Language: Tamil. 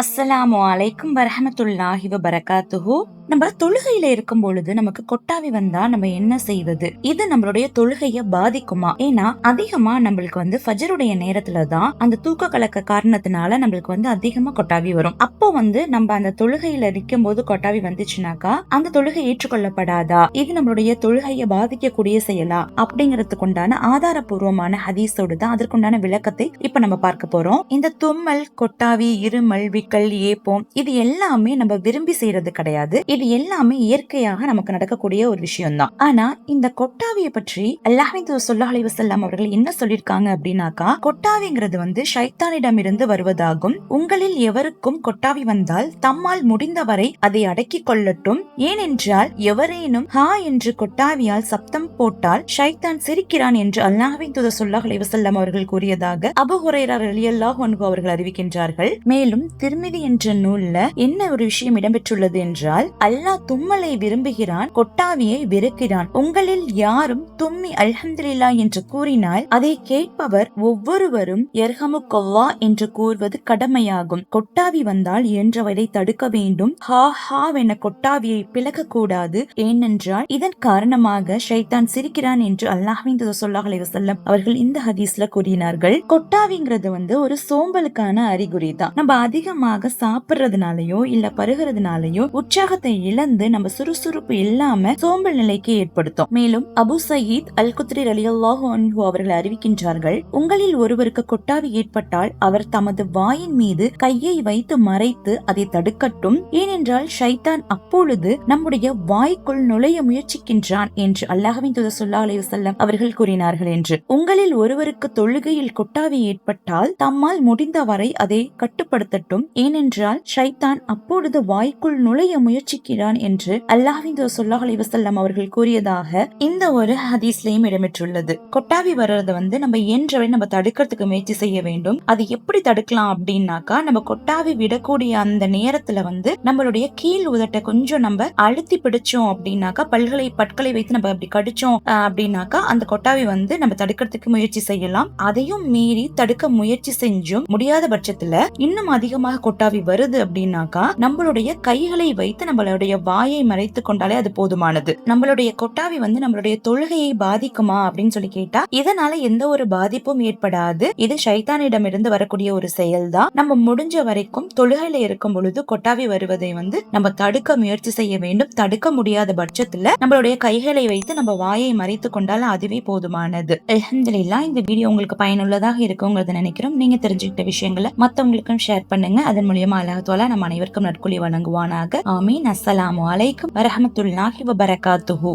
அஸ்ஸலாமு அலைக்கும் வரஹமத்துல்லாஹி வரகாத்துஹு நம்ம தொழுகையில இருக்கும் பொழுது நமக்கு கொட்டாவி வந்தா நம்ம என்ன செய்வது? இது நம்மளுடைய தொழுகைய பாதிக்குமா? ஏன்னா அதிகமா நம்மளுக்கு வந்து ஃபஜருடைய நேரத்துல தான் அந்த தூக்க கலக்க காரணத்தினால நம்மளுக்கு வந்து அதிகமா கொட்டாவி வரும். அப்போ வந்து நம்ம அந்த தொழுகையில நிற்கும் போது கொட்டாவி வந்துச்சுனாக்கா அந்த தொழுகை ஏற்றுக்கொள்ளப்படாதா? இது நம்மளுடைய தொழுகைய பாதிக்கக்கூடிய செயலா? அப்படிங்கறதுக்கு உண்டான ஆதாரபூர்வமான ஹதீஸோடு தான் அதற்குண்டான விளக்கத்தை இப்ப நம்ம பார்க்க போறோம். இந்த தும்மல் கொட்டாவி இருமல் விக்கல் ஏப்போம் இது எல்லாமே நம்ம விரும்பி செய்யறது கிடையாது. இது எல்லாமே இயற்கையாக நமக்கு நடக்கக்கூடிய ஒரு விஷயம் தான் ஆனா இந்த கொட்டாவிய பற்றி அல்லாஹின் சொல்லா வசல்லாம் அவர்கள் என்ன சொல்லியிருக்காங்க அப்படின்னாக்கா கொட்டாவிங்கிறது வந்து ஷைத்தானிடம் இருந்து வருவதாகும். உங்களில் எவருக்கும் கொட்டாவி வந்தால் தம்மால் முடிந்தவரை அதை அடக்கி கொள்ளட்டும். ஏனென்றால் எவரேனும் ஹா என்று கொட்டாவியால் சப்தம் போட்டால் ஷைத்தான் சிரிக்கிறான் என்று அல்லாஹின் துத சொல்லா அலைவசல்லாம் அவர்கள் கூறியதாக அபு ஹுரேரா அலியல்லாஹ் அவர்கள் அறிவிக்கின்றார்கள். மேலும் திருமிதி என்ற நூல்ல என்ன ஒரு விஷயம் இடம்பெற்றுள்ளது என்றால் அல்லாஹ் தும்மலை விரும்புகிறான் கொட்டாவியை வெறுக்கிறான். உங்களில் யாரும் தும்மி அல்ஹம்துலில்லா என்று கூறினால் அதை கேட்பவர் ஒவ்வொருவரும் எர்ஹமுக்கொல்லா என்று கூறுவது கடமையாகும். கொட்டாவி வந்தால் இயன்றவரை தடுக்க வேண்டும். ஹா ஹா என கொட்டாவியை பிளக்க கூடாது ஏனென்றால் இதன் காரணமாக ஷைத்தான் சிரிக்கிறான் என்று அல்லாஹின் சொல்லாஹ் அலைவசல்லம் அவர்கள் இந்த ஹதீஸ்ல கூறினார்கள். கொட்டாவிங்கிறது வந்து ஒரு சோம்பலுக்கான அறிகுறி தான். நம்ம அதிகம் அதிகமாக சாப்பிடுறதுனாலயோ இல்ல பருகிறதுனாலயோ உற்சாகத்தை இழந்து நம்ம சுறுசுறுப்பு இல்லாம சோம்பல் நிலைக்கு ஏற்படுத்தும். மேலும் அபு சயீத் அல் குத்ரி அலியல்லாஹு அன்ஹு அவர்கள் அறிவிக்கின்றார்கள் உங்களில் ஒருவருக்கு கொட்டாவி ஏற்பட்டால் அவர் தமது வாயின் மீது கையை வைத்து மறைத்து அதை தடுக்கட்டும். ஏனென்றால் ஷைத்தான் அப்பொழுது நம்முடைய வாய்க்குள் நுழைய முயற்சிக்கின்றான் என்று அல்லாஹவின் துத சொல்லா அலி வசல்லம் அவர்கள் கூறினார்கள் என்று. உங்களில் ஒருவருக்கு தொழுகையில் கொட்டாவி ஏற்பட்டால் தம்மால் முடிந்தவரை அதை கட்டுப்படுத்தட்டும். ஏனென்றால் ஷைத்தான் அப்பொழுது வாய்க்குள் நுழைய முயற்சிக்கிறான் என்று அல்லாஹின் சொல்லாஹ் வசல்லம் அவர்கள் கூறியதாக இந்த ஒரு ஹதீஸ்லயும் இடம்பெற்றுள்ளது. கொட்டாவி வர்றதை வந்து நம்ம இயன்றவை நம்ம தடுக்கிறதுக்கு முயற்சி செய்ய வேண்டும். அது எப்படி தடுக்கலாம் அப்படின்னாக்கா நம்ம கொட்டாவி விடக்கூடிய அந்த நேரத்துல வந்து நம்மளுடைய கீழ் உதட்டை கொஞ்சம் நம்ம அழுத்தி பிடிச்சோம் அப்படின்னாக்கா பல்களை பற்களை வைத்து நம்ம அப்படி கடிச்சோம் அப்படின்னாக்கா அந்த கொட்டாவி வந்து நம்ம தடுக்கிறதுக்கு முயற்சி செய்யலாம். அதையும் மீறி தடுக்க முயற்சி செஞ்சும் முடியாத பட்சத்துல இன்னும் அதிகமாக கொட்டாவி வருது அப்படின்னாக்கா நம்மளுடைய கைகளை வைத்து நம்மளுடைய வாயை மறைத்து கொண்டாலே அது போதுமானது. நம்மளுடைய கொட்டாவி வந்து நம்மளுடைய தொழுகையை பாதிக்குமா அப்படின்னு சொல்லி கேட்டா இதனால எந்த ஒரு பாதிப்பும் ஏற்படாது. இது சைத்தானிடம் இருந்து வரக்கூடிய ஒரு செயல் தான் நம்ம முடிஞ்ச வரைக்கும் தொழுகையில இருக்கும் பொழுது கொட்டாவி வருவதை வந்து நம்ம தடுக்க முயற்சி செய்ய வேண்டும். தடுக்க முடியாத பட்சத்துல நம்மளுடைய கைகளை வைத்து நம்ம வாயை மறைத்து கொண்டால் அதுவே போதுமானது. அலமதுல்லா இந்த வீடியோ உங்களுக்கு பயனுள்ளதாக இருக்குங்கிறத நினைக்கிறோம். நீங்க தெரிஞ்சுக்கிட்ட விஷயங்களை மத்தவங்களுக்கும் ஷேர் பண்ணுங்க. அதன் மூலியமா அல்லாஹால நம்ம அனைவருக்கும் நற்கொலி வழங்குவானாக ஆமீன். அஸ்ஸலாமு அலைக்கும் வரஹமத்துல்லாஹி வபரகாத்துஹு.